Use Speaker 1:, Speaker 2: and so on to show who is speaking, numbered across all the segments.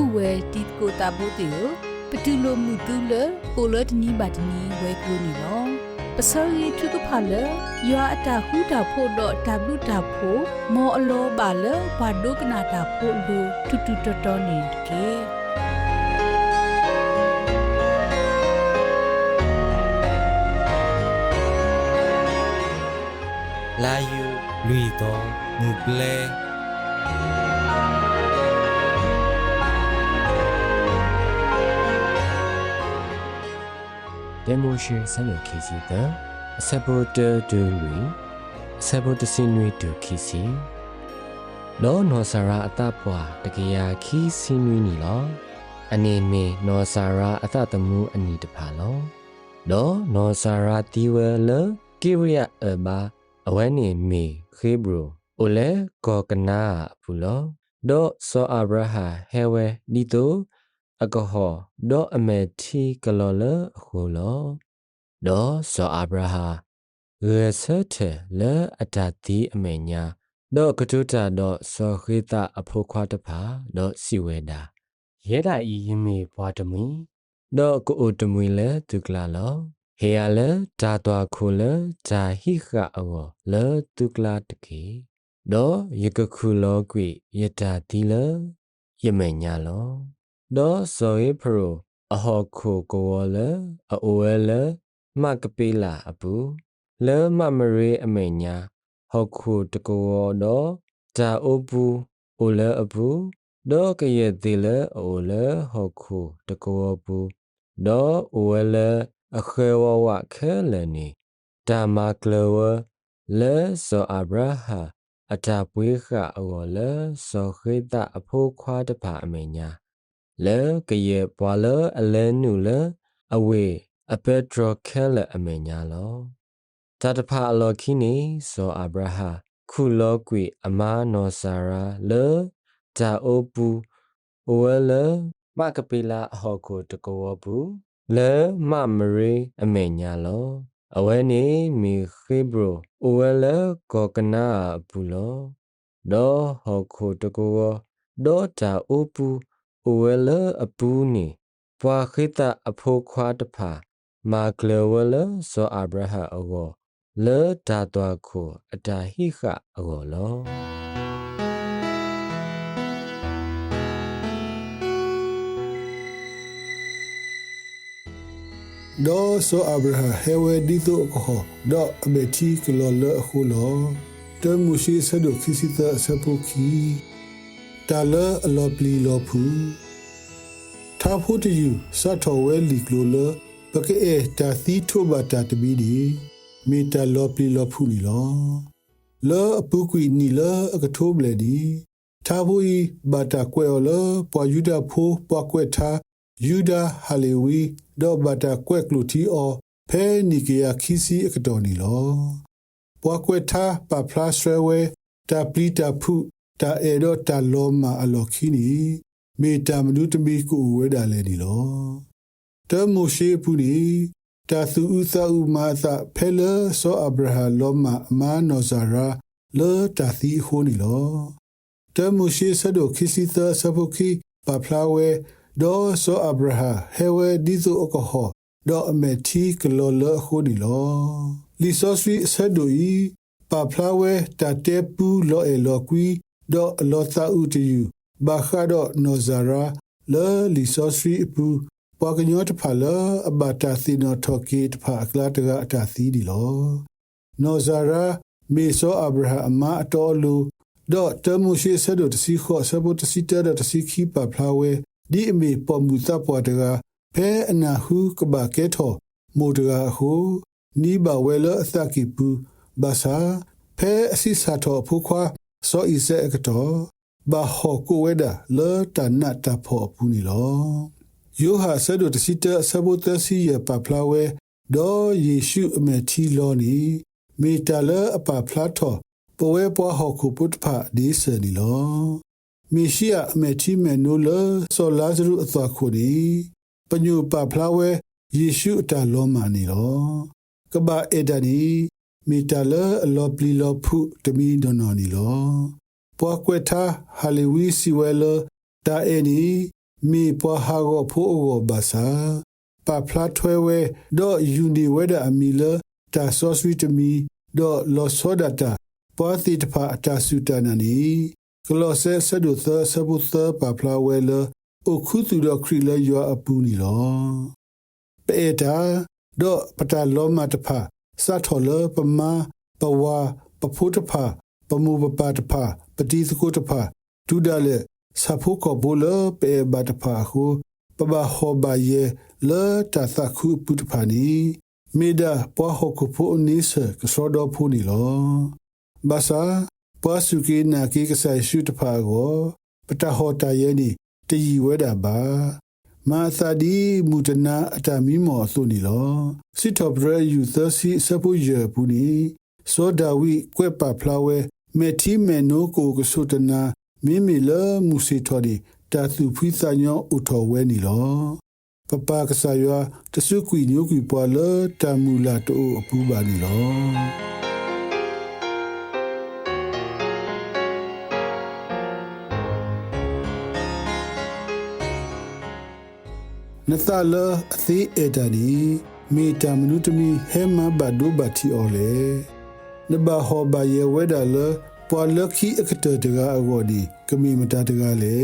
Speaker 1: ခုဝဲတီကိုတာဘိုတေကိုပတူလိုမှုတူလပိုလတနီဘာတနီဝဲကူနီလောပစောရီထုကဖာလယွာအတာဟူတာဖို့တော့တဘလူတာဖို့မောအလောပါလဘာဒုကနာတာဖို့လူတူတူတော်တော်နေကေ
Speaker 2: လာယူလူီတော်မူပလဲ
Speaker 3: ဒေမိုရှင်ဆန်လိုခီစီတအဆက်ဘောတဒူရီအဆက်ဘောတစင်နွေဒူခီစီလောနောဆာရာအတပွားတကယာခီစီနွေနီလောအနေမေနောဆာရာအတတမှုအနီတဖာလောလောနောဆာရာတီဝဲလကိရိယအဘာအဝဲနေမေခေဘရိုအိုလေကောကနာဘူးလောဒေါဆောအဗရာဟာဟဲဝဲနီတို အကဟောဒေါအမေတီကလောလခုလောဒေါဆောအဗရာဟာရေဆတ်တယ်လေအတတိအမေညာဒေါကတုတာဒေါဆောခိတာအဖို့ခွားတဖာဒေါစီဝဲတာရဲတာဤယမေဘွားတမီဒေါကိုအိုတမွေလေဒုကလာလောဟေယလေဒါတော်ခုလေဂျာဟိခအောလေဒုကလာတကေဒေါယကခုလောကွေယတာတီလေယမေညာလော ဒေါဇောေဖရိုအဟောခုကိုဝလေအိုဝဲလေမကပေလာအပူလေမမရေအမေညာဟောခုတကောဒေါဂျာအိုပူအိုလေအပူဒေါကရဲ့တီလေအိုလေဟောခုတကောပူဒေါအိုဝဲလေအခဲဝဝခဲလေနီဒါမာကလဝလေဇောအဗရာဟာအတာပွေးခအောလေဇောခိတအဖိုးခွားတပါအမေညာ လေကရဲ့ဘွာလအလဲနုလေအဝေအပက်ဒရခဲလေအမေညာလောတတဖာအလောခိနီဇောအဗရာဟာခုလောကွေအမာနောဆာရာလေဒါအိုပူအိုဝဲလေမကပေလာအဟောကိုတကောဘူးလေမမရေအမေညာလောအဝဲနေမီခေဘရိုအိုဝဲလေကောကနာဘူးလောဒေါ်ဟောခိုတကောဒေါ်တာအိုပူ အိုဝဲလေအပူနေဘွာခိတအဖိုးခွားတဖာမာကလဝဲလေဇောအဗရာဟာအောလေဒါတွာခိုအတာဟိခအောလော
Speaker 4: ဒေါ်ဆိုအဗရာဟေဝဲဒီတိုကိုဒေါ်အမေတီကလောလအခုလောတမှုရှိဆဒုခိစီတာစပုခီ တာလအလောပလီလောဖူသာဖို့တယူစတ်တော်ဝဲလီကလောလပကေအတာသီထိုဘတာတဘီဒီမီတာလောပလီလောဖူနီလောလောအပုကွီနီလောအကထိုးဘလေဒီသာဖို့ဤဘတာကွဲလောပွာယူဒဖိုးပွာကွဲထားယူဒာဟာလေဝီဒေါ်ဘတာကွက်ကလူတီအောဖဲနီကယာခီစီအကတော်နီလောပွားကွက်ထားပပလာစရဝဲတာပလီတာဖု တာအေတော့တာလောမအလောခီနီမေတာမနုတမီကိုဝဲတာလဲနီလောတမိုရှိပူနီတာသူဥသဥမာသဖဲလဆောအဗရာဟာလောမအမနောဇာရာလောတာသီဟိုနီလောတမိုရှိဆဒိုခီစီသဆပုခီပပလာဝဲဒေါ်ဆောအဗရာဟာဟေဝဲဒီဇိုအကဟောဒေါ်အမေတီကလောလခုဒီလောလီဆောဆွီဆဒူဤပါဖလာဝဲတတေပူလောအေလောကွီ ဒေါ်လောသာဥတီယူဘာခါဒေါ်နိုဇာရာလောလီဆောဆွီပူပွာကညောတဖာလောအဘတာစီနိုထော်ကီတဖာအကလာတကအတာသီဒီလောနိုဇာရာမေဆောအဗရာအမအတော်လူဒေါ်တမှုရှိဆဒူတစီခောဆဘတစီတရတစီခီပါဖလာဝဲဒီအမေပေါ်မူသပွားတကဖဲအနာဟုကဘာကဲထောမိုတကဟုနီဘဝဲလအသကိပူဘာသာဖဲအစီစာတော်ဖူခွာ စောဣစေကတော်ဘာဟောကိုဝဲဒါလောတနတ်တဖို့ပူနီလောယောဟာဆဒုတစီတဆဘုတစီယပပလာဝဲဒေါ်ယေရှုအမေတီလောနီမေတလအပဖလာတော်ပဝဲပွားဟောခုပုတ္ဖာဒီစနီလောမေရှိယအမေတီမေနိုလဆောလာဇရုအသွားခုဒီပညုပဖလာဝဲယေရှုအတလောမာနီလောကဘာအေဒနီ မီတလလောပလီလောဖုတမီဒနော်နီလောပွားကွဲထားဟာလီဝီစီဝဲလတာအနီမေပွားဟာကိုဖိုးကိုဘာသာပပလာထွဲဝဲဒေါ်ယူနီဝဲဒအမီလတာဆော့စဝီတမီဒေါ်လောဆောဒတာပွားတိတဖာအတာစုတနနီကလောဆဲဆဒုသဆဘုသပပလာဝဲလအခုသူတော်ခရီလရွာအပူနီလောပေတာဒေါ်ပတာလောမတဖာ စတ်ထော်လပမာပဝါပဖုတဖာပမူပပတဖာပတိစကုတဖာဒုဒလေစဖုကဘူလပေဘတဖာဟုပပဟောဘယေလတသခုပုတဖာနီမေဒပွားဟခုဖို့နိစကစောဒဖူနီလောဘာသာပွားစုကေနာကေကဆိုင်ရှုတဖာကိုပတဟောတယေနီတည်ဝဲတာပါ မာသာဒီမူတနာအတမီမောဆိုနီလောစစ်တော်ဘရယူသစီစပူယေပူနီစောဒါဝီကွဲ့ပါဖလာဝဲမေတီမေနိုကိုကဆုတနာမိမိလမူစီတော်ဒီတာသူဖိစညောဥထောဝဲနီလောပပကဆာယတဆုကွီညိုကွီပွာလတမူလာတိုအပူပါနီလော နသလအသေးအတဒီမေတမနုတမီဟဲမဘဒိုဘတီအော်လေနဘဟောဘယေဝဲဒါလပွာလခီအခတတကာအကောဒီကမီမတတကာလေ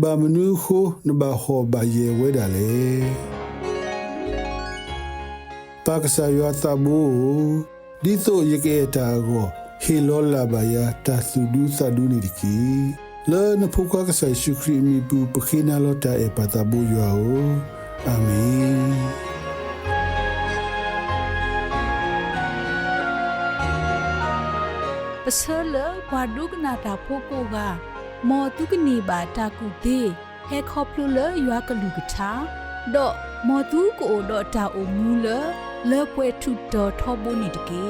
Speaker 4: ဘာမနုခိုနဘဟောဘယေဝဲဒါလေပါကဆာယောသဘူဒီဆိုယကေတာကိုဟီလောလာဘယာတာသုဒုသဒုနီဒီကီ လောနဖုကကဆာရှုခရီမီပူပခိနာလောတာအပတာဘူယောအာမင်
Speaker 1: ပစလဘဒုကနာတာဖိုကိုကမောတုကနေပါတာကုတေဟဲခေါပလူလယွာကလူကထာဒေါ်မောတုကိုဒေါ်တာအိုမူလလေပွဲထုတော်ထောဘိုနီတကေ